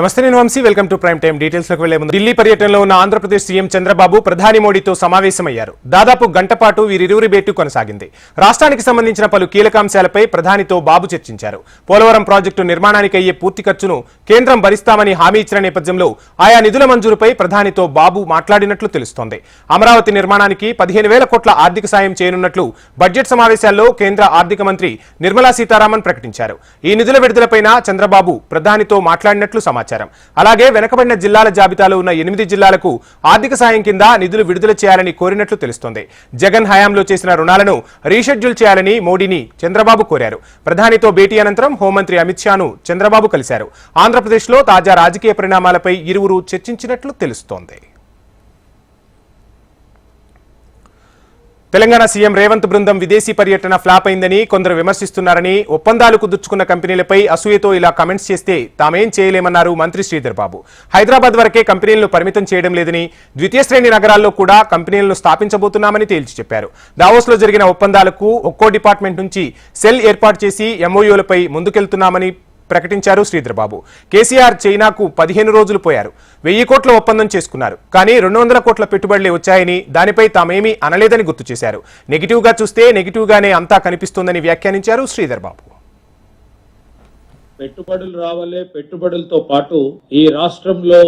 నమస్తే నేను Vamsi. Welcome to prime time డీటెయిల్స్లోకి వెళ్ళే ముందు ఢిల్లీ పర్యటనలో ఉన్న ఆంధ్రప్రదేశ్ సీఎం చంద్రబాబు ప్రధాని మోడీతో సమావేశమయ్యారు. దాదాపు గంట పాటు వీరిరువురి భేటీ కొనసాగింది. రాష్ట్రానికి సంబంధించిన పలు కీలకాంశాలపై ప్రధానితో బాబు చర్చించారు. పోలవరం ప్రాజెక్టు నిర్మాణానికి అయ్యే పూర్తి ఖర్చును కేంద్రం భరిస్తామని హామీ ఇచ్చిన నేపథ్యంలో ఆయా నిధుల మంజూరుపై ప్రధానితో బాబు మాట్లాడినట్లు తెలుస్తోంది. అమరావతి నిర్మాణానికి పదిహేను వేల కోట్ల ఆర్థిక సాయం చేయనున్నట్లు బడ్జెట్ సమావేశాల్లో కేంద్ర ఆర్థిక మంత్రి నిర్మలా సీతారామన్ ప్రకటించారు. ఈ నిధుల విడుదలపైన చంద్రబాబు ప్రధానితో మాట్లాడినట్లు సమాచారం. అలాగే వెనకబడిన జిల్లాల జాబితాలో ఉన్న ఎనిమిది జిల్లాలకు ఆర్థిక సాయం కింద నిధులు విడుదల చేయాలని కోరినట్లు తెలుస్తోంది. జగన్ హయాంలో చేసిన రుణాలను రీషెడ్యూల్ చేయాలని మోడీని చంద్రబాబు కోరారు. ప్రధానితో భేటీ అనంతరం హోంమంత్రి అమిత్ షాను చంద్రబాబు కలిశారు. ఆంధ్రప్రదేశ్లో తాజా రాజకీయ పరిణామాలపై ఇరువురు చర్చించినట్లు తెలుస్తోంది. తెలంగాణ సీఎం రేవంత్ బృందం విదేశీ పర్యటన ఫ్లాప్ అయిందని కొందరు విమర్శిస్తున్నారని ఒప్పందాలు కుదుర్చుకున్న కంపెనీలపై అసూయతో ఇలా కమెంట్స్ చేస్తే తామేం చేయలేమన్నారు మంత్రి శ్రీధర్ బాబు. హైదరాబాద్ వరకే కంపెనీలను పరిమితం చేయడం లేదని ద్వితీయ శ్రేణి నగరాల్లో కూడా కంపెనీలను స్థాపించబోతున్నామని తేల్చి చెప్పారు. దావోస్లో జరిగిన ఒప్పందాలకు ఒక్కో డిపార్ట్మెంట్ నుంచి సెల్ ఏర్పాటు చేసి ఎంఓయూలపై ముందుకెళ్తున్నామని ప్రకటించారు శ్రీధర్ బాబు కేసీఆర్ చైనాకు పదిహేను రోజులు పోయారు. వెయ్యి కోట్ల ఒప్పందం చేసుకున్నారు. కానీ రెండు వందల కోట్ల పెట్టుబడులే వచ్చాయని దానిపై తామేమీ అనలేదని గుర్తు చేశారు. నెగిటివ్గా చూస్తే నెగిటివ్గానే అంతా కనిపిస్తోందని వ్యాఖ్యానించారు శ్రీధర్బాబు. పెట్టుబడులు రావాలే పెట్టుబడులతో పాటు ఈ రాష్ట్రంలో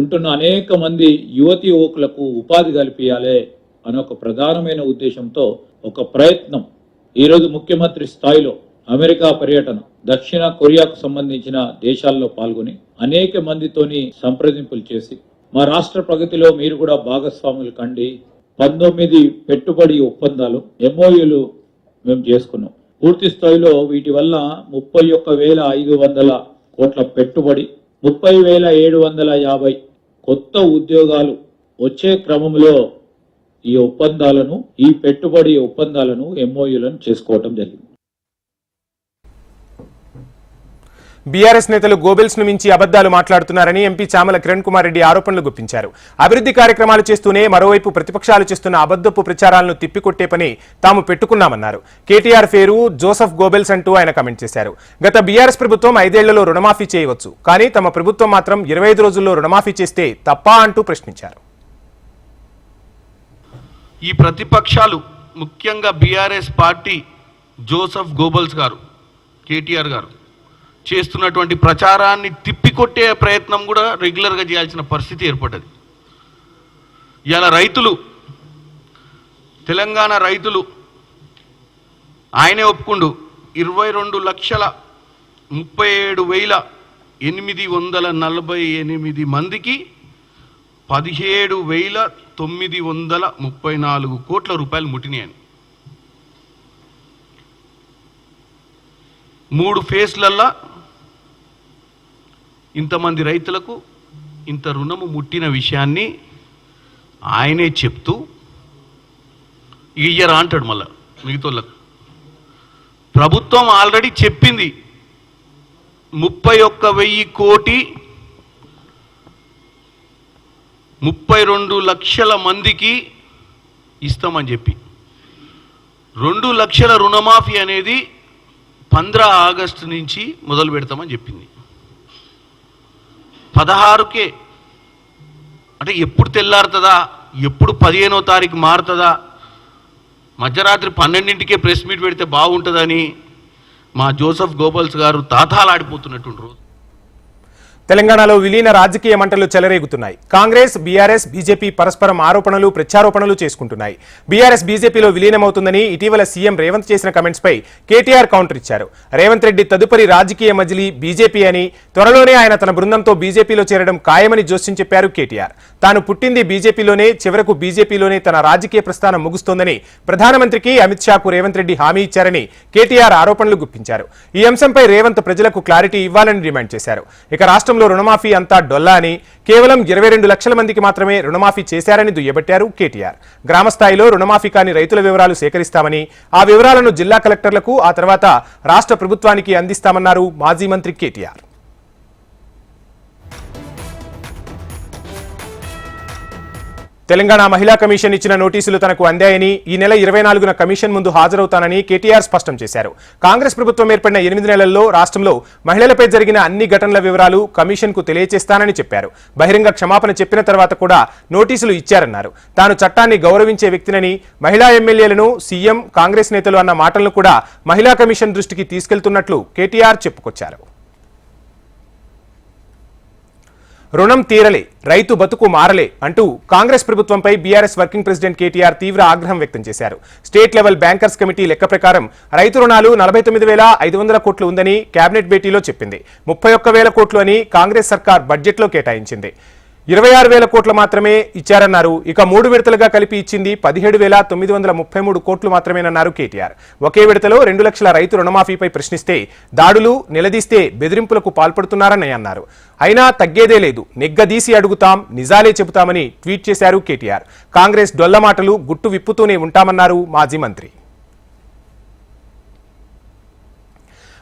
ఉంటున్న అనేక మంది యువతి యువకులకు ఉపాధి కల్పించాలే అనే ఒక ప్రధానమైన ఉద్దేశంతో ఒక ప్రయత్నం. ఈరోజు ముఖ్యమంత్రి స్థాయిలో అమెరికా పర్యటన దక్షిణ కొరియాకు సంబంధించిన దేశాల్లో పాల్గొని అనేక మందితోని సంప్రదింపులు చేసి మా రాష్ట్ర ప్రగతిలో మీరు కూడా భాగస్వాములు కండి. పంతొమ్మిది పెట్టుబడి ఒప్పందాలు ఎంఓయూలు మేము చేసుకున్నాం. పూర్తి స్థాయిలో వీటి వల్ల ముప్పై ఒక్క వేల ఐదు వందల కోట్ల పెట్టుబడి ముప్పై వేల ఏడు వందల యాభై కొత్త ఉద్యోగాలు వచ్చే క్రమంలో ఈ ఒప్పందాలను ఈ పెట్టుబడి ఒప్పందాలను ఎంఓయూలను చేసుకోవటం జరిగింది. బీఆర్ఎస్ నేతలు గోబెల్స్ను మించి అబద్దాలు మాట్లాడుతున్నారని ఎంపీ చామల కిరణ్ కుమార్ రెడ్డి ఆరోపణలు గుప్పించారు. అభివృద్ధి కార్యక్రమాలు చేస్తూనే మరోవైపు ప్రతిపక్షాలు చేస్తున్న అబద్దపు ప్రచారాలను తిప్పికొట్టే పని తాము పెట్టుకున్నామన్నారు. కేటీఆర్ పేరు జోసఫ్ గోబెల్స్ అంటూ ఆయన కమెంట్ చేశారు. గత బీఆర్ఎస్ ప్రభుత్వం ఐదేళ్ళలో రుణమాఫీ చేయవచ్చు. కానీ తమ ప్రభుత్వం మాత్రం ఇరవై ఐదు రోజుల్లో రుణమాఫీ చేస్తే తప్పా అంటూ ప్రశ్నించారు. ఈ ప్రతిపక్షాలు ముఖ్యంగా బీఆర్ఎస్ పార్టీ జోసఫ్ గోబల్స్ గారు కేటీఆర్ గారు. చేస్తున్నటువంటి ప్రచారాన్ని తిప్పికొట్టే ప్రయత్నం కూడా రెగ్యులర్గా చేయాల్సిన పరిస్థితి ఏర్పడ్డది. ఇలా రైతులు తెలంగాణ రైతులు ఆయనే ఒప్పుకుండు. ఇరవై రెండు లక్షల ముప్పై ఏడు వేల ఎనిమిది వందల నలభై ఎనిమిది మందికి పదిహేడు వేల తొమ్మిది వందల ముప్పై నాలుగు కోట్ల రూపాయలు ముట్టినాయని. మూడు ఫేస్లల్లా ఇంతమంది రైతులకు ఇంత రుణము ముట్టిన విషయాన్ని ఆయనే చెప్తూ ఇయ్యరా అంటాడు మళ్ళా మిగతోళ్ళకు. ప్రభుత్వం ఆల్రెడీ చెప్పింది ముప్పై ఒక్క వెయ్యి కోటి ముప్పై రెండు లక్షల మందికి ఇస్తామని చెప్పి. రెండు లక్షల రుణమాఫీ అనేది పంద్రా ఆగస్టు నుంచి మొదలు పెడతామని చెప్పింది. పదహారుకే. అంటే ఎప్పుడు తెల్లారుతుందా? ఎప్పుడు పదిహేనో తారీఖు మారుతుందా? మధ్యరాత్రి పన్నెండింటికే ప్రెస్ మీట్ పెడితే బాగుంటుందని మా జోసఫ్ గోబల్స్ గారు తాతాలాడిపోతున్నటువంటి రోజు. తెలంగాణలో విలీన రాజకీయ మంటలు చెలరేగుతున్నాయి. కాంగ్రెస్ బీఆర్ఎస్ బీజేపీ పరస్పరం ఆరోపణలు ప్రత్యారోపణలు చేసుకుంటున్నాయి. బీఆర్ఎస్ బీజేపీలో విలీనమవుతుందని ఇటీవల సీఎం రేవంత్ చేసిన కమెంట్స్ పై కేటీఆర్ కౌంటర్ ఇచ్చారు. రేవంత్ రెడ్డి తదుపరి రాజకీయ మజిలీ బీజేపీ అని త్వరలోనే ఆయన తన బృందంతో బీజేపీలో చేరడం ఖాయమని జోస్యం చెప్పారు కేటీఆర్. తాను పుట్టింది బీజేపీలోనే చివరకు బీజేపీలోనే తన రాజకీయ ప్రస్థానం ముగుస్తోందని ప్రధానమంత్రికి అమిత్ షాకు రేవంత్ రెడ్డి హామీ ఇచ్చారని కేటీఆర్ ఆరోపణలు గుప్పించారు. ఈ అంశంపై రేవంత్ ప్రజలకు క్లారిటీ ఇవ్వాలని డిమాండ్ చేశారు. ఇక రాష్ట్రంలో రుణమాఫీ అంతా డొల్లా అని కేవలం ఇరవై రెండు లక్షల మందికి మాత్రమే రుణమాఫీ చేశారని దుయ్యబట్టారు కేటీఆర్. గ్రామ స్థాయిలో రుణమాఫీ కాని రైతుల వివరాలు సేకరిస్తామని ఆ వివరాలను జిల్లా కలెక్టర్లకు ఆ తర్వాత రాష్ట్ర ప్రభుత్వానికి అందిస్తామన్నారు మాజీ మంత్రి కేటీఆర్. తెలంగాణ మహిళా కమిషన్ ఇచ్చిన నోటీసులు తనకు అందాయని ఈ నెల ఇరవై నాలుగున కమిషన్ ముందు హాజరవుతానని కేటీఆర్ స్పష్టం చేశారు. కాంగ్రెస్ ప్రభుత్వం ఏర్పడిన ఎనిమిది నెలల్లో రాష్ట్రంలో మహిళలపై జరిగిన అన్ని ఘటనల వివరాలు కమిషన్కు తెలియచేస్తానని తెలియజేస్తానని చెప్పారు. బహిరంగ క్షమాపణ చెప్పిన తర్వాత కూడా నోటీసులు ఇచ్చారన్నారు. తాను చట్టాన్ని గౌరవించే వ్యక్తినని మహిళా ఎమ్మెల్యేలను సీఎం కాంగ్రెస్ నేతలు అన్న మాటలను కూడా మహిళా కమిషన్ దృష్టికి తీసుకెళ్తున్నట్లు కేటీఆర్ చెప్పుకొచ్చారు. రుణం తీరలే రైతు బతుకు మారలే అంటూ కాంగ్రెస్ ప్రభుత్వంపై బీఆర్ఎస్ వర్కింగ్ ప్రెసిడెంట్ కేటీఆర్ తీవ్ర ఆగ్రహం వ్యక్తం చేశారు. స్టేట్ లెవెల్ బ్యాంకర్స్ కమిటీ లెక్క ప్రకారం రైతు రుణాలు నలభై తొమ్మిది వేల ఐదు వందల కోట్లు ఉందని కేబినెట్ భేటీలో చెప్పింది. ముప్పై ఒక్క వేల కోట్లు అని కాంగ్రెస్ సర్కార్ బడ్జెట్లో కేటాయించింది. ఇరవై ఆరు వేల కోట్లు మాత్రమే ఇచ్చారన్నారు. ఇక మూడు విడతలుగా కలిపి ఇచ్చింది పదిహేడు వేల తొమ్మిది వందల ముప్పై మూడు కోట్లు మాత్రమేనన్నారు కేటీఆర్. ఒకే విడతలో రెండు లక్షల రైతు రుణమాఫీపై ప్రశ్నిస్తే దాడులు నిలదీస్తే బెదిరింపులకు పాల్పడుతున్నారని అన్నారు. అయినా తగ్గేదే లేదు. నెగ్గదీసి అడుగుతాం నిజాలే చెబుతామని ట్వీట్ చేశారు కేటీఆర్. కాంగ్రెస్ డొల్ల మాటలు గుట్టు విప్పుతూనే ఉంటామన్నారు మాజీ మంత్రి.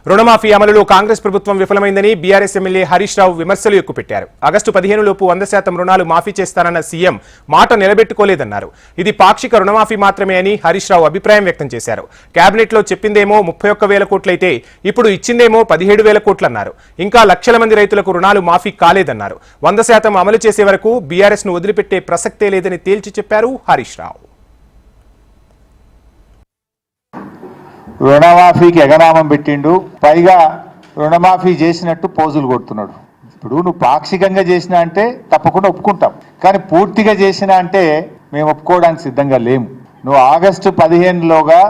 రుణమాఫీ అమలులో కాంగ్రెస్ ప్రభుత్వం విఫలమైందని బీఆర్ఎస్ ఎమ్మెల్యే హరీష్ రావు విమర్శలు ఎక్కుపెట్టారు. ఆగస్టు పదిహేను లోపు వంద శాతం రుణాలు మాఫీ చేస్తానన్న సీఎం మాట నిలబెట్టుకోలేదన్నారు. ఇది పాక్షిక రుణమాఫీ మాత్రమే అని హరీష్ రావు అభిప్రాయం వ్యక్తం చేశారు. కేబినెట్లో చెప్పిందేమో ముప్పై ఒక్క వేల కోట్లయితే ఇప్పుడు ఇచ్చిందేమో పదిహేడు వేల కోట్లన్నారు. ఇంకా లక్షల మంది రైతులకు రుణాలు మాఫీ కాలేదన్నారు. వంద శాతం అమలు చేసే వరకు బీఆర్ఎస్ను వదిలిపెట్టే ప్రసక్తే లేదని తేల్చి చెప్పారు హరీష్ రావు. రుణమాఫీకి ఎగనామం పెట్టిండు పైగా రుణమాఫీ చేసినట్టు పోజులు కొడుతున్నాడు. ఇప్పుడు నువ్వు పాక్షికంగా చేసినా అంటే తప్పకుండా ఒప్పుకుంటాం. కానీ పూర్తిగా చేసినా అంటే మేము ఒప్పుకోవడానికి సిద్ధంగా లేము. నువ్వు ఆగస్టు పదిహేనులోగా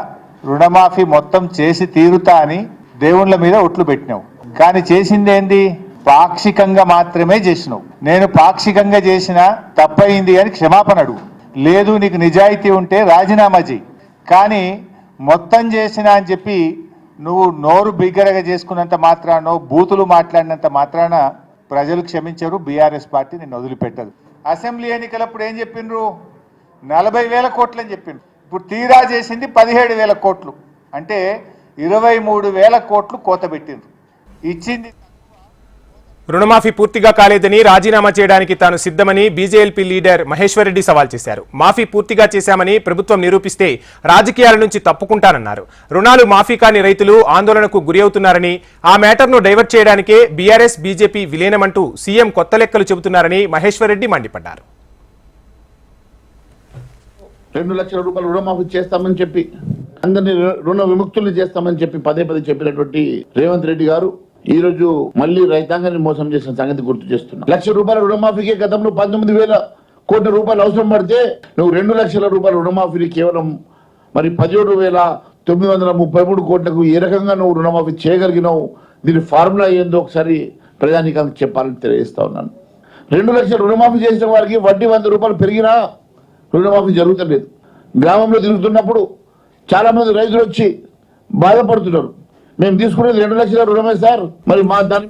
రుణమాఫీ మొత్తం చేసి తీరుతా అని దేవుళ్ళ మీద ఒట్లు పెట్టినావు. కానీ చేసింది ఏంది? పాక్షికంగా మాత్రమే చేసినావు. నేను పాక్షికంగా చేసిన తప్పయింది అని క్షమాపణ అడుగు. లేదు నీకు నిజాయితీ ఉంటే రాజీనామా చేయి. కానీ మొత్తం చేసిన అని చెప్పి నువ్వు నోరు బిగ్గరగా చేసుకున్నంత మాత్రానో బూతులు మాట్లాడినంత మాత్రాన ప్రజలు క్షమించరు బీఆర్ఎస్ పార్టీ నేను వదిలిపెట్టదు. అసెంబ్లీ ఎన్నికలప్పుడు ఏం చెప్పిండ్రు? నలభై వేల కోట్లు అని చెప్పిండ్రు. ఇప్పుడు తీరా చేసింది పదిహేడు వేల కోట్లు. అంటే ఇరవై మూడు వేల కోట్లు కోత పెట్టిండ్రు. ఇచ్చింది రుణమాఫీ పూర్తిగా కాలేదని రాజీనామా చేయడానికి తాను సిద్ధమని బీజేఎల్పీ లీడర్ మహేశ్వరరెడ్డి సవాల్ చేశారు. మాఫీ పూర్తిగా చేశామని ప్రభుత్వం నిరూపిస్తే రాజకీయాల నుంచి తప్పుకుంటానన్నారు. రుణాలు మాఫీ కాని రైతులు ఆందోళనకు గురి అవుతున్నారని ఆ మేటర్ను డైవర్ట్ చేయడానికే బీఆర్ఎస్ బీజేపీ విలీనమంటూ సీఎం కొత్త లెక్కలు చెబుతున్నారని మహేశ్వరరెడ్డి మండిపడ్డారు. రెండు లక్షల రూపాయలు రుణమాఫీ చేస్తామని చెప్పి అందరినీ రుణ విముక్తులు చేస్తామని చెప్పి పదే పదే చెప్పినటువంటి రేవంత్ రెడ్డి గారు ఈ రోజు మళ్ళీ రైతాంగాన్ని మోసం చేసిన సంగతి గుర్తు చేస్తున్నా. లక్ష రూపాయల రుణమాఫీకే గతంలో పంతొమ్మిది వేల కోట్ల రూపాయలు అవసరం పడితే నువ్వు రెండు లక్షల రూపాయల రుణమాఫీని కేవలం మరి పదిహేడు వేల తొమ్మిది వందల ముప్పై మూడు కోట్లకు ఏ రకంగా నువ్వు రుణమాఫీ చేయగలిగినావు? దీని ఫార్ములా ఏందో ఒకసారి ప్రజానికానికి చెప్పాలని తెలియజేస్తా ఉన్నాను. రెండు లక్షల రుణమాఫీ చేసిన వారికి వడ్డీ వంద రూపాయలు పెరిగినా రుణమాఫీ జరుగుతలేదు. గ్రామంలో తిరుగుతున్నప్పుడు చాలామంది రైతులు వచ్చి బాధపడుతున్నారు. మేము తీసుకునేది రెండు లక్షల రుణమే సార్. మరి మా దాని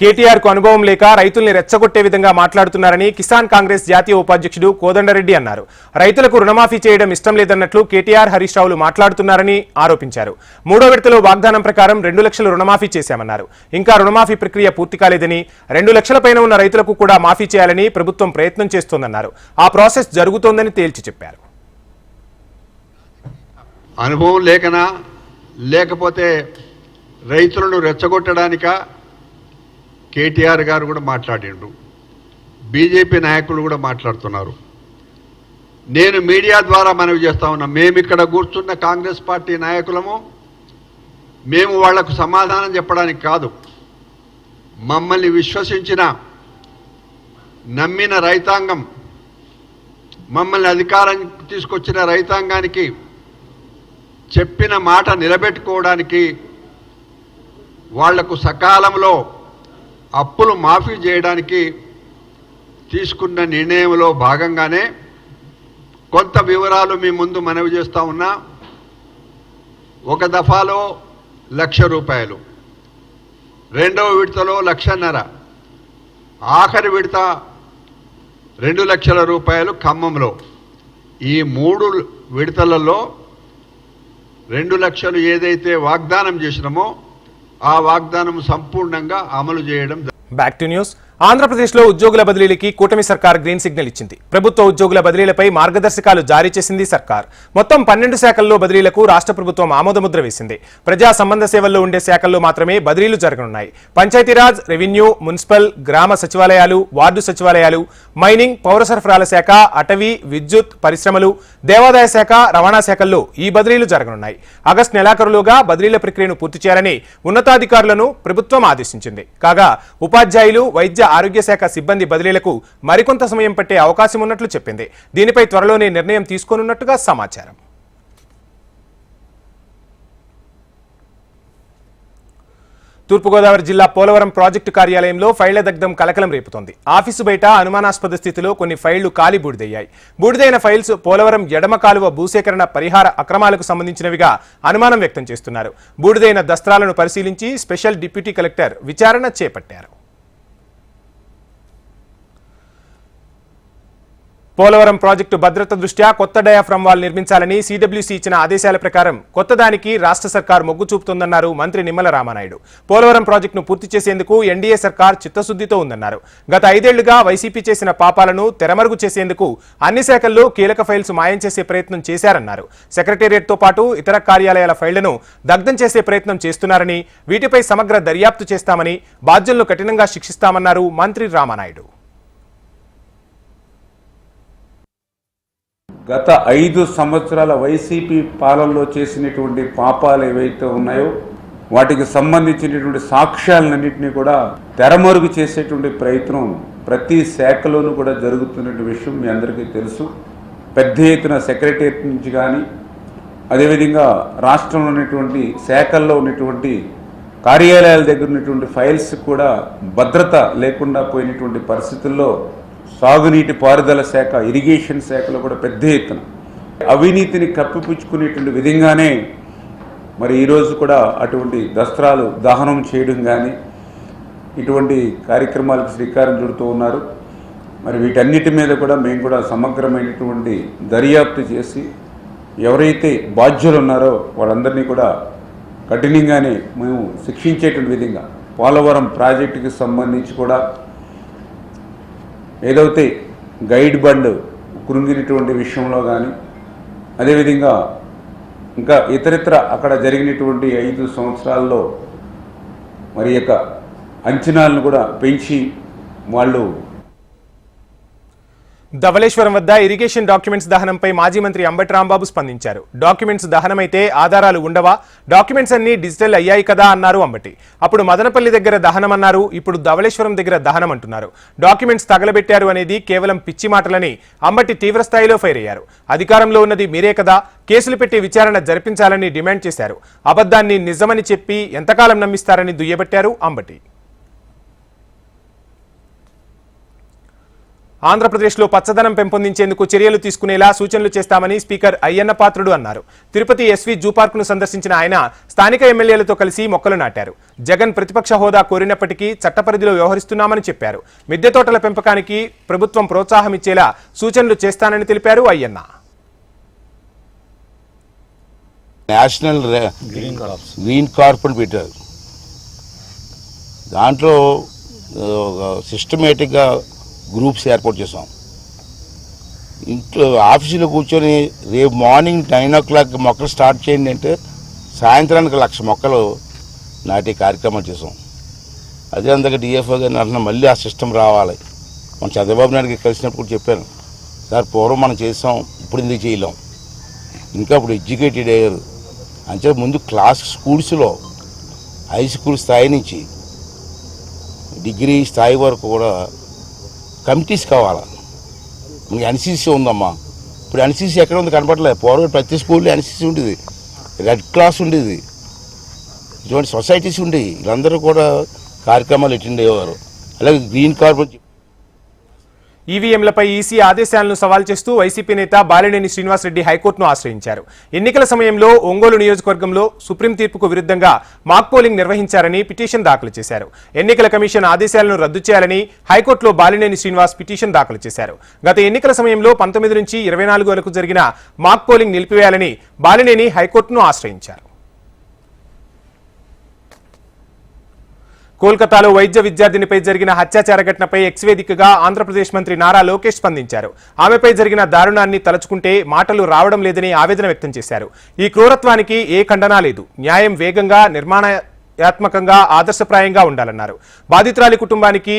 కేటీఆర్కు అనుభవం లేక రైతుల్ని రెచ్చగొట్టే విధంగా మాట్లాడుతున్నారని కిసాన్ కాంగ్రెస్ జాతీయ ఉపాధ్యక్షుడు కోదండరెడ్డి అన్నారు. రైతులకు రుణమాఫీ చేయడం ఇష్టం లేదన్నట్లు కేటీఆర్ హరీష్ రావులు మాట్లాడుతున్నారని ఆరోపించారు. మూడో విడతలో వాగ్దానం ప్రకారం రెండు లక్షలు రుణమాఫీ చేశామన్నారు. ఇంకా రుణమాఫీ ప్రక్రియ పూర్తి కాలేదని రెండు లక్షల పైన ఉన్న రైతులకు కూడా మాఫీ చేయాలని ప్రభుత్వం ప్రయత్నం చేస్తోందన్నారు. ఆ ప్రాసెస్ జరుగుతోందని తేల్చి చెప్పారు. అనుభవం లేకనా? లేకపోతే రైతులను రెచ్చగొట్టడానిక? కేటీఆర్ గారు కూడా మాట్లాడిండు బీజేపీ నాయకులు కూడా మాట్లాడుతున్నారు. నేను మీడియా ద్వారా మనవి చేస్తా ఉన్నా మేము ఇక్కడ కూర్చున్న కాంగ్రెస్ పార్టీ నాయకులము మేము వాళ్ళకు సమాధానం చెప్పడానికి కాదు. మమ్మల్ని విశ్వసించిన నమ్మిన రైతాంగం మమ్మల్ని అధికారం తీసుకొచ్చిన రైతాంగానికి చెప్పిన మాట నిలబెట్టుకోవడానికి వాళ్ళకు సకాలంలో అప్పులు మాఫీ చేయడానికి తీసుకున్న నిర్ణయంలో భాగంగానే కొంత వివరాలు మీ ముందు మనవి చేస్తా ఉన్నా. ఒక దఫాలో లక్ష రూపాయలు. రెండవ విడతలో లక్షన్నర. ఆఖరి విడత రెండు లక్షల రూపాయలు ఖమ్మంలో. ఈ మూడు విడతలలో రెండు లక్షలు ఏదైతే వాగ్దానం చేసినామో ఆ వాగ్దానం సంపూర్ణంగా అమలు చేయడం బ్యాక్ టు న్యూస్ ఆంధ్రప్రదేశ్లో ఉద్యోగుల బదిలీలకి కూటమి సర్కార్ గ్రీన్ సిగ్నల్ ఇచ్చింది. ప్రభుత్వ ఉద్యోగుల బదిలీలపై మార్గదర్శకాలు జారీ చేసింది సర్కార్. మొత్తం పన్నెండు శాఖల్లో బదిలీలకు రాష్ట్ర ప్రభుత్వం ఆమోదముద్ర వేసింది. ప్రజా సంబంధ సేవల్లో ఉండే శాఖల్లో మాత్రమే బదిలీలు జరగనున్నాయి. పంచాయతీరాజ్ రెవెన్యూ మున్సిపల్ గ్రామ సచివాలయాలు వార్డు సచివాలయాలు మైనింగ్ పౌర సరఫరాల శాఖ అటవీ విద్యుత్ పరిశ్రమలు దేవాదాయ శాఖ రవాణా శాఖల్లో ఈ బదిలీలు జరగనున్నాయి. ఆగస్టు నెలాఖరులోగా బదిలీల ప్రక్రియను పూర్తి చేయాలని ఉన్నతాధికారులను ప్రభుత్వం ఆదేశించింది. కాగా ఉపాధ్యాయులు వైద్య ఆరోగ్య శాఖ సిబ్బంది బదిలీలకు మరికొంత సమయం పట్టే అవకాశం ఉన్నట్లు చెప్పింది. దీనిపై త్వరలోనే నిర్ణయం తీసుకోనున్నట్టుగా సమాచారం. తూర్పుగోదావరి జిల్లా పోలవరం ప్రాజెక్టు కార్యాలయంలో ఫైళ్ళ దగ్ధం కలకలం రేపుతోంది. ఆఫీసు బయట అనుమానాస్పద స్థితిలో కొన్ని ఫైళ్ళు కాలి బూడిదయ్యాయి. బూడిదైన ఫైల్స్ పోలవరం ఎడమ కాలువ భూసేకరణ పరిహార అక్రమాలకు సంబంధించినవిగా అనుమానం వ్యక్తం చేస్తున్నారు. బూడిదైన దస్త్రాలను పరిశీలించి స్పెషల్ డిప్యూటీ కలెక్టర్ విచారణ చేపట్టారు. పోలవరం ప్రాజెక్టు భద్రత దృష్ట్యా కొత్త డయాఫ్రమ్ వాల్ నిర్మించాలని సీడబ్ల్యూసీ ఇచ్చిన ఆదేశాల ప్రకారం కొత్తదానికి రాష్ట్ర సర్కార్ మొగ్గు చూపుతోందన్నారు మంత్రి నిమ్మల రామానాయుడు. పోలవరం ప్రాజెక్టును పూర్తి చేసేందుకు ఎన్డీఏ సర్కార్ చిత్తశుద్ధితో ఉందన్నారు. గత ఐదేళ్ళుగా వైసీపీ చేసిన పాపాలను తెరమరుగు చేసేందుకు అన్ని శాఖల్లో కీలక ఫైల్స్ మాయం చేసే ప్రయత్నం చేశారన్నారు. సెక్రటేరియట్తో పాటు ఇతర కార్యాలయాల ఫైళ్ళను దగ్ధం చేసే ప్రయత్నం చేస్తున్నారని వీటిపై సమగ్ర దర్యాప్తు చేస్తామని బాధ్యులను కఠినంగా శిక్షిస్తామన్నారు మంత్రి రామానాయుడు. గత ఐదు సంవత్సరాల వైసీపీ పాలనలో చేసినటువంటి పాపాలు ఏవైతే ఉన్నాయో వాటికి సంబంధించినటువంటి సాక్ష్యాలన్నింటినీ కూడా తెరమరుగు చేసేటువంటి ప్రయత్నం ప్రతి శాఖలోనూ కూడా జరుగుతున్న విషయం మీ అందరికీ తెలుసు. పెద్ద ఎత్తున సెక్రటరియట్ నుంచి కానీ అదేవిధంగా రాష్ట్రంలో ఉన్నటువంటి శాఖల్లో ఉన్నటువంటి కార్యాలయాల దగ్గర ఉన్నటువంటి ఫైల్స్ కూడా భద్రత లేకుండా పోయినటువంటి పరిస్థితుల్లో సాగునీటి పారుదల శాఖ ఇరిగేషన్ శాఖలో కూడా పెద్ద ఎత్తున అవినీతిని కప్పిపుచ్చుకునేటువంటి విధంగానే మరి ఈరోజు కూడా అటువంటి దస్త్రాలు దహనం చేయడం కానీ ఇటువంటి కార్యక్రమాలకు శ్రీకారం చుడుతూ ఉన్నారు. మరి వీటన్నిటి మీద కూడా మేము కూడా సమగ్రమైనటువంటి దర్యాప్తు చేసి ఎవరైతే బాధ్యులు ఉన్నారో వాళ్ళందరినీ కూడా కఠినంగానే మేము శిక్షించేటువంటి విధంగా పోలవరం ప్రాజెక్టుకి సంబంధించి కూడా ఏదైతే గైడ్ బండ్ కృంగినటువంటి విషయంలో కానీ అదేవిధంగా ఇంకా ఇతరితర అక్కడ జరిగినటువంటి ఐదు సంవత్సరాల్లో మరి యొక్క అంచనాలను కూడా పెంచి వాళ్ళు ధవళేశ్వరం వద్ద ఇరిగేషన్ డాక్యుమెంట్స్ దహనంపై మాజీ మంత్రి అంబటి రాంబాబు స్పందించారు. డాక్యుమెంట్స్ దహనమైతే ఆధారాలు ఉండవా? డాక్యుమెంట్స్ అన్ని డిజిటల్ అయ్యాయి కదా అన్నారు అంబటి. అప్పుడు మదనపల్లి దగ్గర దహనం అన్నారు ఇప్పుడు ధవళేశ్వరం దగ్గర దహనం అంటున్నారు డాక్యుమెంట్స్ తగలబెట్టారు అనేది కేవలం పిచ్చి మాటలని అంబటి తీవ్రస్థాయిలో ఫైర్ అయ్యారు. అధికారంలో ఉన్నది మీరే కదా కేసులు పెట్టి విచారణ జరిపించాలని డిమాండ్ చేశారు. అబద్ధాన్ని నిజమని చెప్పి ఎంతకాలం నమ్మిస్తారని దుయ్యబట్టారు అంబటి. ఆంధ్రప్రదేశ్లో పచ్చదనం పెంపొందించేందుకు చర్యలు తీసుకునేలా సూచనలు చేస్తామని స్పీకర్ అయ్యన్న పాత్రుడు అన్నారు. తిరుపతి ఎస్వి జూ పార్కును సందర్శించిన ఆయన స్థానిక ఎమ్మెల్యేలతో కలిసి మొక్కలు నాటారు. జగన్ ప్రతిపక్ష హోదా కోరినప్పటికీ చట్టపరిధిలో వ్యవహరిస్తున్నామని చెప్పారు. మిద్దె తోటల పెంపకానికి ప్రభుత్వం ప్రోత్సాహం ఇచ్చేలా సూచనలు చేస్తానని తెలిపారు అయ్యన్న. నేషనల్ గ్రీన్ కార్ప్ అని పెట్టారు. దాంట్లో సిస్టమేటిక్గా గ్రూప్స్ ఏర్పాటు చేసాం ఇంట్లో ఆఫీసులో కూర్చొని రేపు మార్నింగ్ నైన్ ఓ క్లాక్ మొక్కలు స్టార్ట్ చేయండి అంటే సాయంత్రానికి లక్ష మొక్కలు నాటే కార్యక్రమం చేసాం అదే అందుకే డిఎఫ్ఓ గారిని అంటున్నా మళ్ళీ ఆ సిస్టమ్ రావాలి. మన చంద్రబాబు నాయుడు గారికి కలిసినప్పుడు కూడా చెప్పాను సార్ పూర్వం మనం చేసాం ఇప్పుడు ఎందుకు చేయలేం? ఇంకా ఇప్పుడు ఎడ్యుకేటెడ్ అయ్యారు. అంటే ముందు క్లాస్ స్కూల్స్లో హై స్కూల్ స్థాయి నుంచి డిగ్రీ స్థాయి వరకు కూడా కమిటీస్ కావాలా? మనకి ఎన్సీసీ ఉందమ్మా. ఇప్పుడు ఎన్సీసీ ఎక్కడ ఉంది కనపడలేదు పూర్వం ప్రతి స్కూల్లో ఎన్సీసీ ఉండేది. రెడ్ క్లాస్ ఉండేది. ఇటువంటి సొసైటీస్ ఉండేవి. వీళ్ళందరూ కూడా కార్యక్రమాలు అటెండ్ అయ్యేవారు. అలాగే గ్రీన్ కార్పొరేట్ ఈవీఎంలపై ఈసీ ఆదేశాలను సవాల్ చేస్తూ వైసీపీ నేత బాలినేని శ్రీనివాసరెడ్డి హైకోర్టును ఆశ్రయించారు. ఎన్నికల సమయంలో ఒంగోలు నియోజకవర్గంలో సుప్రీం తీర్పుకు విరుద్ధంగా మాక్ పోలింగ్ నిర్వహించారని పిటిషన్ దాఖలు చేశారు. ఎన్నికల కమిషన్ ఆదేశాలను రద్దు చేయాలని హైకోర్టులో బాలినేని శ్రీనివాస్ పిటిషన్ దాఖలు చేశారు. గత ఎన్నికల సమయంలో పంతొమ్మిది నుంచి ఇరవై నాలుగు వరకు జరిగిన మాక్ పోలింగ్ నిలిపివేయాలని బాలినేని హైకోర్టును ఆశ్రయించారు. కోల్కతాలో వైద్య విద్యార్థినిపై జరిగిన హత్యాచార ఘటనపై ఎక్స్వేదికగా ఆంధ్రప్రదేశ్ మంత్రి నారా లోకేష్ స్పందించారు. ఆమెపై జరిగిన దారుణాన్ని తలుచుకుంటే మాటలు రావడం లేదని ఆవేదన వ్యక్తం చేశారు. ఈ క్రూరత్వానికి ఏ ఖండనా లేదు. న్యాయం వేగంగా నిర్మాణాత్మకంగా ఆదర్శప్రాయంగా ఉండాలన్నారు. బాధితురాలి కుటుంబానికి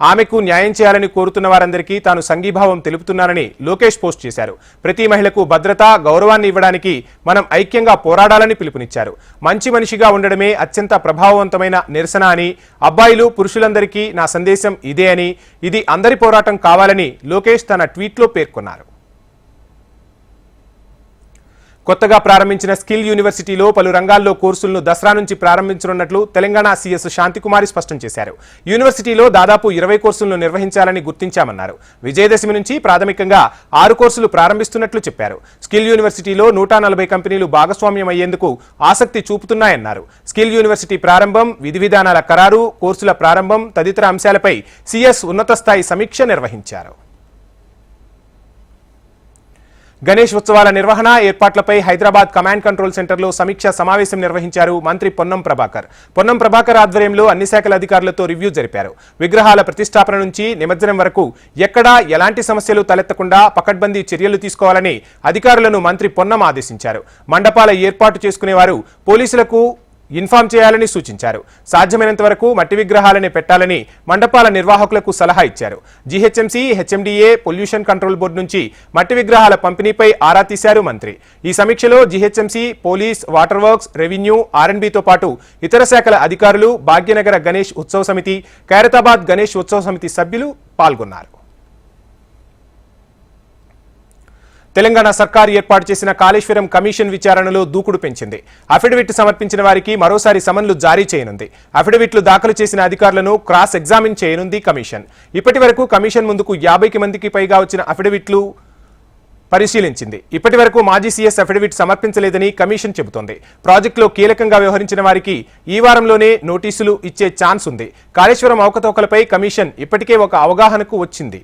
ఆమెకు న్యాయం చేయాలని కోరుతున్న వారందరికీ తాను సంఘీభావం తెలుపుతున్నానని లోకేష్ పోస్ట్ చేశారు. ప్రతి మహిళకు భద్రత గౌరవాన్ని ఇవ్వడానికి మనం ఐక్యంగా పోరాడాలని పిలుపునిచ్చారు. మంచి మనిషిగా ఉండడమే అత్యంత ప్రభావవంతమైన నిరసన అని అబ్బాయిలు పురుషులందరికీ నా సందేశం ఇదే అని ఇది అందరి పోరాటం కావాలని లోకేష్ తన ట్వీట్లో పేర్కొన్నారు. కొత్తగా ప్రారంభించిన స్కిల్ యూనివర్సిటీలో పలు రంగాల్లో కోర్సులను దసరా నుంచి ప్రారంభించనున్నట్లు తెలంగాణ సీఎస్ శాంతికుమారి స్పష్టం చేశారు. యూనివర్సిటీలో దాదాపు ఇరవై కోర్సులను నిర్వహించాలని గుర్తించామన్నారు. విజయదశమి నుంచి ప్రాథమికంగా ఆరు కోర్సులు ప్రారంభిస్తున్నట్లు చెప్పారు. స్కిల్ యూనివర్సిటీలో నూట నలభై కంపెనీలు భాగస్వామ్యం అయ్యేందుకు ఆసక్తి చూపుతున్నాయన్నారు. స్కిల్ యూనివర్సిటీ ప్రారంభం విధి విధానాల ఖరారు కోర్సుల ప్రారంభం తదితర అంశాలపై సీఎస్ ఉన్నత స్థాయి సమీక్ష నిర్వహించారు. గణేష్ ఉత్సవాల నిర్వహణ ఏర్పాట్లపై హైదరాబాద్ కమాండ్ కంట్రోల్ సెంటర్లో సమీక్ష సమావేశం నిర్వహించారు మంత్రి పొన్నం ప్రభాకర్. పొన్నం ప్రభాకర్ ఆధ్వర్యంలో అన్ని శాఖల అధికారులతో రివ్యూ జరిపారు. విగ్రహాల ప్రతిష్టాపన నుంచి నిమజ్జనం వరకు ఎక్కడా ఎలాంటి సమస్యలు తలెత్తకుండా పకడ్బందీ చర్యలు తీసుకోవాలని అధికారులను మంత్రి పొన్నం ఆదేశించారు. మండపాల ఏర్పాటు చేసుకునేవారు పోలీసులకు ఇన్ఫార్మ్ చేయాలని సూచించారు. సాధ్యమైనంత వరకు మట్టి విగ్రహాలని పెట్టాలని మండపాల నిర్వాహకులకు సలహా ఇచ్చారు. GHMC HMDA pollution control board నుంచి మట్టి విగ్రహాల పంపిణీపై ఆరా తీశారు మంత్రి. ఈ సమీక్షలో GHMC police water works revenue ఆర్ఎన్బితో పాటు ఇతర శాఖల అధికారులు భాగ్యనగర గణేష్ ఉత్సవ సమితి ఖైరతాబాద్ గణేష్ ఉత్సవ సమితి సభ్యులు పాల్గొన్నారు. తెలంగాణ సర్కార్ ఏర్పాటు చేసిన కాళేశ్వరం కమిషన్ విచారణలో దూకుడు పెంచింది. అఫిడవిట్ సమర్పించిన వారికి మరోసారి సమన్లు జారీ చేయనుంది. అఫిడవిట్లు దాఖలు చేసిన అధికారులను క్రాస్ ఎగ్జామిన్ చేయనుంది కమిషన్. ఇప్పటి వరకు కమిషన్ ముందుకు యాభైకి మందికి పైగా వచ్చిన అఫిడవిట్లు పరిశీలించింది. ఇప్పటి వరకు మాజీ సీఎస్ అఫిడవిట్ సమర్పించలేదని కమిషన్ చెబుతోంది. ప్రాజెక్టులో కీలకంగా వ్యవహరించిన వారికి ఈ వారంలోనే నోటీసులు ఇచ్చే ఛాన్స్ ఉంది. కాళేశ్వరం అవకతవకలపై కమిషన్ ఇప్పటికే ఒక అవగాహనకు వచ్చింది.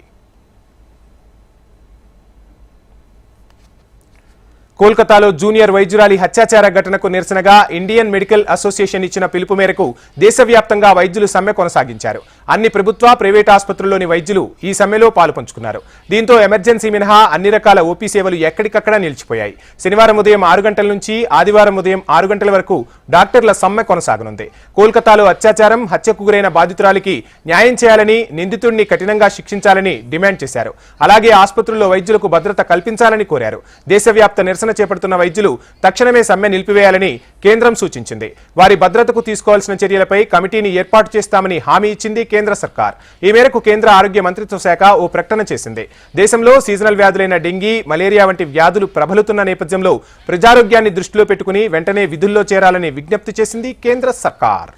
కోల్కతాలో జూనియర్ వైద్యురాలి హత్యాచార ఘటనకు నిరసనగా ఇండియన్ మెడికల్ అసోసియేషన్ ఇచ్చిన పిలుపు మేరకు దేశవ్యాప్తంగా వైద్యులు సమ్మె కొనసాగించారు. అన్ని ప్రభుత్వ ప్రైవేట్ ఆసుపత్రుల్లోని వైద్యులు ఈ సమ్మెలో పాలుపంచుకున్నారు. దీంతో ఎమర్జెన్సీ మినహా అన్ని రకాల ఓపీ సేవలు ఎక్కడికక్కడ నిలిచిపోయాయి. శనివారం ఉదయం ఆరు గంటల నుంచి ఆదివారం ఉదయం ఆరు గంటల వరకు డాక్టర్ల సమ్మె కొనసాగనుంది. కోల్కతాలో అత్యాచారం హత్యకు గురైన బాధితురాలికి న్యాయం చేయాలని నిందితుడిని కఠినంగా శిక్షించాలని డిమాండ్ చేశారు. అలాగే ఆసుపత్రుల్లో వైద్యులకు భద్రత కల్పించాలని కోరారు. దేశవ్యాప్త నిరసన చేపడుతున్న వైద్యులు తక్షణమే సమ్మె నిలిపివేయాలని కేంద్రం సూచించింది. వారి భద్రతకు తీసుకోవాల్సిన చర్యలపై కమిటీని ఏర్పాటు చేస్తామని హామీ ఇచ్చింది కేంద్ర సర్కార్. ఈ మేరకు కేంద్ర ఆరోగ్య మంత్రిత్వ శాఖ ఓ ప్రకటన చేసింది. దేశంలో సీజనల్ వ్యాధులైన డెంగీ మలేరియా వంటి వ్యాధులు ప్రబలుతున్న నేపథ్యంలో ప్రజారోగ్యాన్ని దృష్టిలో పెట్టుకుని వెంటనే విధుల్లో చేరాలని విజ్ఞప్తి చేసింది కేంద్ర సర్కార్.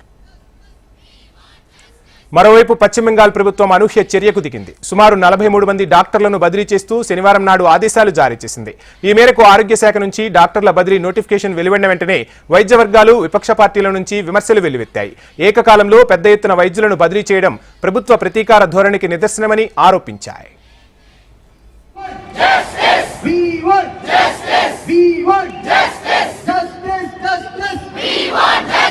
మరోవైపు పశ్చిమ బెంగాల్ ప్రభుత్వం అనూహ్య చర్యకు దిగింది సుమారు నలభై మూడు మంది డాక్టర్లను బదిలీ చేస్తూ శనివారం నాడు ఆదేశాలు జారీ చేసింది ఈ మేరకు ఆరోగ్య శాఖ నుంచి డాక్టర్ల బదిలీ నోటిఫికేషన్ వెలువడిన వెంటనే వైద్య వర్గాలు విపక్ష పార్టీల నుంచి విమర్శలు వెల్లువెత్తాయి ఏకకాలంలో పెద్ద ఎత్తున వైద్యులను బదిలీ చేయడం ప్రభుత్వ ప్రతీకార ధోరణికి నిదర్శనమని ఆరోపించాయి We want justice. We want justice. Justice, justice. We want justice.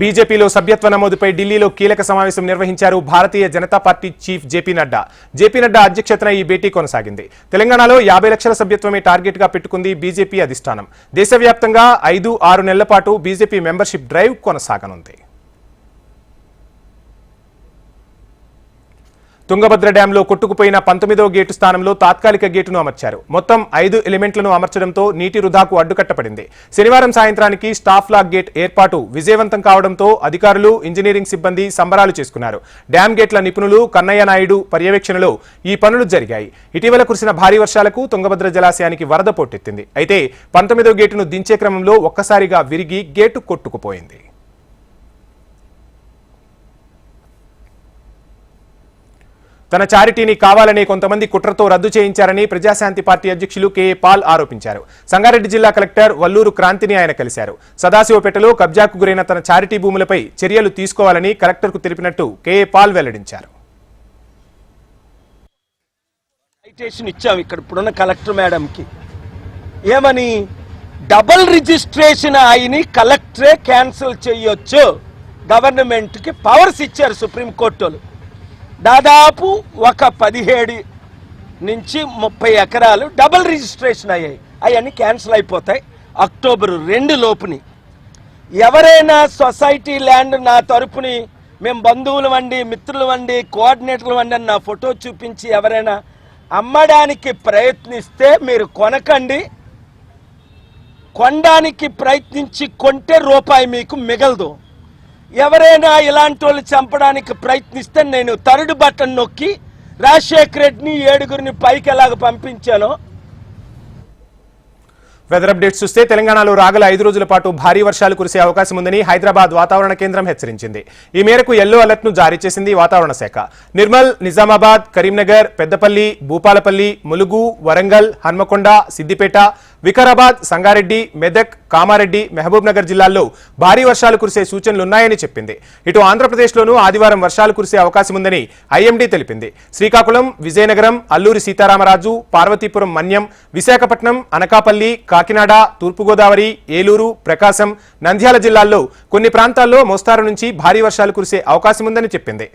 బీజేపీలో సభ్యత్వ నమోదుపై ఢిల్లీలో కీలక సమావేశం నిర్వహించారు Bharatiya Janata party chief J P Nadda. J P Nadda అధ్యక్షతన ఈ భేటీ కొనసాగింది. తెలంగాణలో యాభై లక్షల సభ్యత్వమే టార్గెట్గా పెట్టుకుంది బీజేపీ అధిష్టానం. దేశవ్యాప్తంగా ఐదు ఆరు నెలల పాటు బీజేపీ మెంబర్షిప్ డ్రైవ్ కొనసాగనుంది. తుంగభద్ర డ్యాంలో కొట్టుకుపోయిన పంతొమ్మిదో గేటు స్థానంలో తాత్కాలిక గేటును అమర్చారు. మొత్తం ఐదు ఎలిమెంట్లను అమర్చడంతో నీటి వృధాకు అడ్డుకట్టపడింది శనివారం సాయంత్రానికి స్టాఫ్ లాక్ గేట్ ఏర్పాటు విజయవంతం కావడంతో అధికారులు ఇంజనీరింగ్ సిబ్బంది సంబరాలు చేసుకున్నారు. డ్యాం గేట్ల నిపుణులు కన్నయ్య నాయుడు పర్యవేక్షణలో ఈ పనులు జరిగాయి. ఇటీవల కురిసిన భారీ వర్షాలకు తుంగభద్ర జలాశయానికి వరద పోటెత్తింది. అయితే పంతొమ్మిదో గేటును దించే క్రమంలో ఒక్కసారిగా విరిగి గేటు కొట్టుకుపోయింది. తన చారిటీని కావాలనే కొంతమంది కుట్రతో రద్దు చేయించారని ప్రజాశాంతి పార్టీ అధ్యక్షులు కెఏ పాల్ ఆరోపించారు. సంగారెడ్డి జిల్లా కలెక్టర్ వల్లూరు క్రాంతిని ఆయన కలిశారు. సదాశివపేటలో కబ్జాకు గురైన తన చారిటీ భూములపై చర్యలు తీసుకోవాలని కలెక్టర్కు తెలిపినట్టు కె. పాల్ వెల్లడించారు. సైటేషన్ ఇచ్చాం ఇక్కడ ఇప్పుడున్న కలెక్టర్ మేడంకి. ఏమని? డబుల్ రిజిస్ట్రేషన్ అయిని కలెక్టరే క్యాన్సిల్ చేయొచ్చు. గవర్నమెంట్కి పవర్స్ ఇచ్చారు సుప్రీంకోర్టు వాళ్ళు దాదాపు ఒక పదిహేడు నుంచి ముప్పై ఎకరాలు డబుల్ రిజిస్ట్రేషన్ అయ్యాయి. అవన్నీ క్యాన్సిల్ అయిపోతాయి. అక్టోబర్ రెండు లోపుని. ఎవరైనా సొసైటీ ల్యాండ్ నా తరపుని మేము బంధువులు వండి మిత్రులు వండి కోఆర్డినేటర్లు వండి అని నా ఫోటో చూపించి ఎవరైనా అమ్మడానికి ప్రయత్నిస్తే మీరు కొనకండి. కొనడానికి ప్రయత్నించి కొంటే రూపాయి మీకు మిగలదు. ఎవరైనా ఇలాంటి వాళ్ళు చంపడానికి ప్రయత్నిస్తే నేను తరుడు బటన్ నొక్కి రాజశేఖర్ రెడ్డిని ఏడుగురిని పైకి ఎలాగ పంపించానో? వెదర్ అప్డేట్స్ చూస్తే తెలంగాణలో రాగల ఐదు రోజుల పాటు భారీ వర్షాలు కురిసే అవకాశం ఉందని హైదరాబాద్ వాతావరణ కేంద్రం హెచ్చరించింది. ఈ మేరకు ఎల్లో అలర్ట్ను జారీ చేసింది వాతావరణ శాఖ. నిర్మల్ నిజామాబాద్ కరీంనగర్ పెద్దపల్లి భూపాలపల్లి ములుగు వరంగల్ హన్మకొండ సిద్దిపేట వికారాబాద్ సంగారెడ్డి మెదక్ కామారెడ్డి మహబూబ్ నగర్ జిల్లాల్లో భారీ వర్షాలు కురిసే సూచనలున్నాయని చెప్పింది. ఇటు ఆంధ్రప్రదేశ్లోనూ ఆదివారం వర్షాలు కురిసే అవకాశం ఉందని ఐఎండీ తెలిపింది. శ్రీకాకుళం విజయనగరం అల్లూరి సీతారామరాజు పార్వతీపురం మన్యం విశాఖపట్నం అనకాపల్లి కాకినాడ తూర్పుగోదావరి ఏలూరు ప్రకాశం నంద్యాల జిల్లాల్లో కొన్ని ప్రాంతాల్లో మోస్తారు నుంచి భారీ వర్షాలు కురిసే అవకాశం ఉందని చెప్పింది.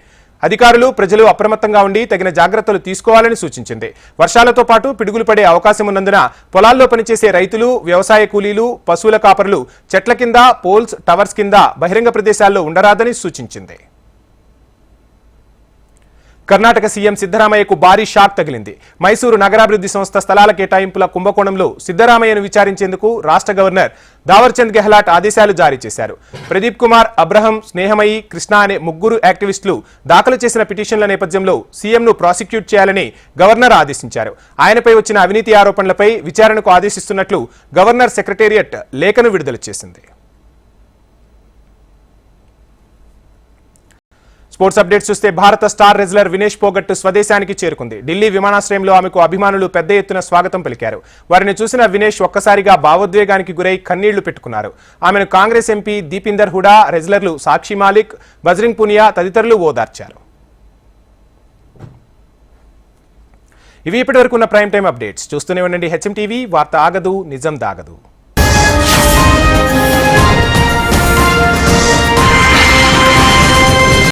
అధికారులు ప్రజలు అప్రమత్తంగా ఉండి తగిన జాగ్రత్తలు తీసుకోవాలని సూచించింది. వర్షాలతో పాటు పిడుగులు పడే అవకాశం ఉన్నందున పొలాల్లో పనిచేసే రైతులు వ్యవసాయ కూలీలు పశువుల కాపరులు చెట్ల కింద పోల్స్ టవర్స్ కింద బహిరంగ ప్రదేశాల్లో ఉండరాదని సూచించింది. కర్ణాటక సీఎం సిద్దరామయ్యకు భారీ షాక్ తగిలింది. మైసూరు నగరాభివృద్ధి సంస్థ స్థలాల కేటాయింపుల కుంభకోణంలో సిద్దరామయ్యను విచారించేందుకు రాష్ట్ర గవర్నర్ దావర్చంద్ గెహ్లాట్ ఆదేశాలు జారీ చేశారు. ప్రదీప్ కుమార్ అబ్రహం స్నేహమయి కృష్ణ అనే ముగ్గురు యాక్టివిస్టులు దాఖలు చేసిన పిటిషన్ల నేపథ్యంలో సీఎంను ప్రాసిక్యూట్ చేయాలని గవర్నర్ ఆదేశించారు. ఆయనపై వచ్చిన అవినీతి ఆరోపణలపై విచారణకు ఆదేశిస్తున్నట్లు గవర్నర్ సెక్రటేరియట్ లేఖను విడుదల చేసింది. స్పోర్ట్స్ అప్డేట్స్ చూస్తే భారత స్టార్ రెజ్లర్ వినేష్ పోగట్ స్వదేశానికి చేరుకుంది. ఢిల్లీ విమానాశ్రయంలో ఆమెకు అభిమానులు పెద్ద ఎత్తున స్వాగతం పలికారు. వారిని చూసిన వినేష్ ఒక్కసారిగా భావోద్వేగానికి గురై కన్నీళ్ళు పెట్టుకున్నారు. ఆమెను కాంగ్రెస్ ఎంపీ దీపిందర్ హుడా రెజ్లర్లు సాక్షి మాలిక్ బజరింగ్ పునియా తదితరులు ఓదార్చారు. ఇవి ఇప్పటివరకు ఉన్న ప్రైమ్ టైం అప్డేట్స్. చూస్తూనే ఉండండి హెచ్ఎం టీవీ వార్త ఆగదు నిజం దాగదు.